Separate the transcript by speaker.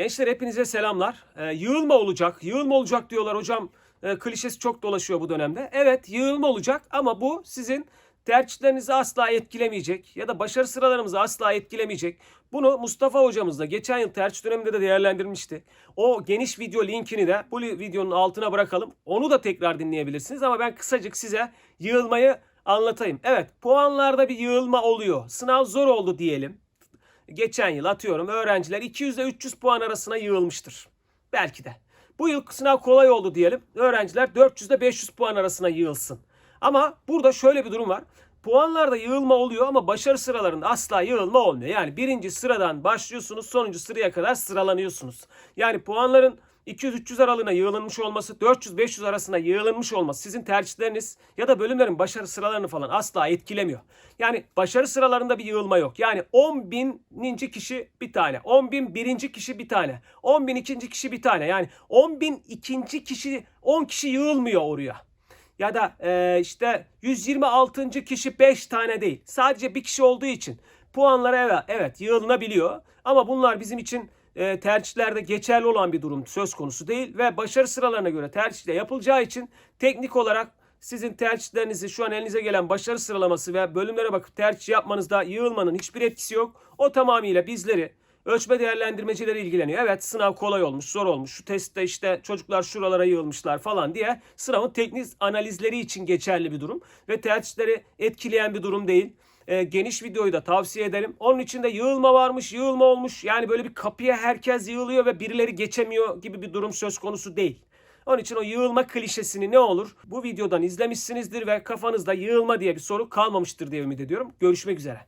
Speaker 1: Gençler hepinize selamlar. Ee, yığılma olacak, yığılma olacak diyorlar hocam. Ee, klişesi çok dolaşıyor bu dönemde. Evet yığılma olacak ama bu sizin tercihlerinizi asla etkilemeyecek ya da başarı sıralarımızı asla etkilemeyecek. Bunu Mustafa hocamız da geçen yıl tercih döneminde de değerlendirmişti. O geniş video linkini de bu videonun altına bırakalım. Onu da tekrar dinleyebilirsiniz ama ben kısacık size yığılmayı anlatayım. Evet puanlarda bir yığılma oluyor. Sınav zor oldu diyelim geçen yıl atıyorum öğrenciler 200 ile 300 puan arasına yığılmıştır. Belki de. Bu yıl sınav kolay oldu diyelim. Öğrenciler 400 ile 500 puan arasına yığılsın. Ama burada şöyle bir durum var. Puanlarda yığılma oluyor ama başarı sıralarında asla yığılma olmuyor. Yani birinci sıradan başlıyorsunuz sonuncu sıraya kadar sıralanıyorsunuz. Yani puanların 200-300 aralığına yığılmış olması, 400-500 arasına yığılmış olması sizin tercihleriniz ya da bölümlerin başarı sıralarını falan asla etkilemiyor. Yani başarı sıralarında bir yığılma yok. Yani 10 bininci kişi bir tane, 10 bin birinci kişi bir tane, 10 bin ikinci kişi bir tane. Yani 10 bin ikinci kişi, 10 kişi yığılmıyor oraya. Ya da e, işte 126. kişi 5 tane değil. Sadece bir kişi olduğu için puanlara evet, evet yığılınabiliyor. Ama bunlar bizim için e, tercihlerde geçerli olan bir durum söz konusu değil ve başarı sıralarına göre tercihde yapılacağı için teknik olarak sizin tercihlerinizi şu an elinize gelen başarı sıralaması ve bölümlere bakıp tercih yapmanızda yığılmanın hiçbir etkisi yok. O tamamıyla bizleri ölçme değerlendirmecileri ilgileniyor. Evet sınav kolay olmuş, zor olmuş. Şu testte işte çocuklar şuralara yığılmışlar falan diye sınavın teknik analizleri için geçerli bir durum ve tercihleri etkileyen bir durum değil e, geniş videoyu da tavsiye ederim. Onun için de yığılma varmış, yığılma olmuş. Yani böyle bir kapıya herkes yığılıyor ve birileri geçemiyor gibi bir durum söz konusu değil. Onun için o yığılma klişesini ne olur bu videodan izlemişsinizdir ve kafanızda yığılma diye bir soru kalmamıştır diye ümit ediyorum. Görüşmek üzere.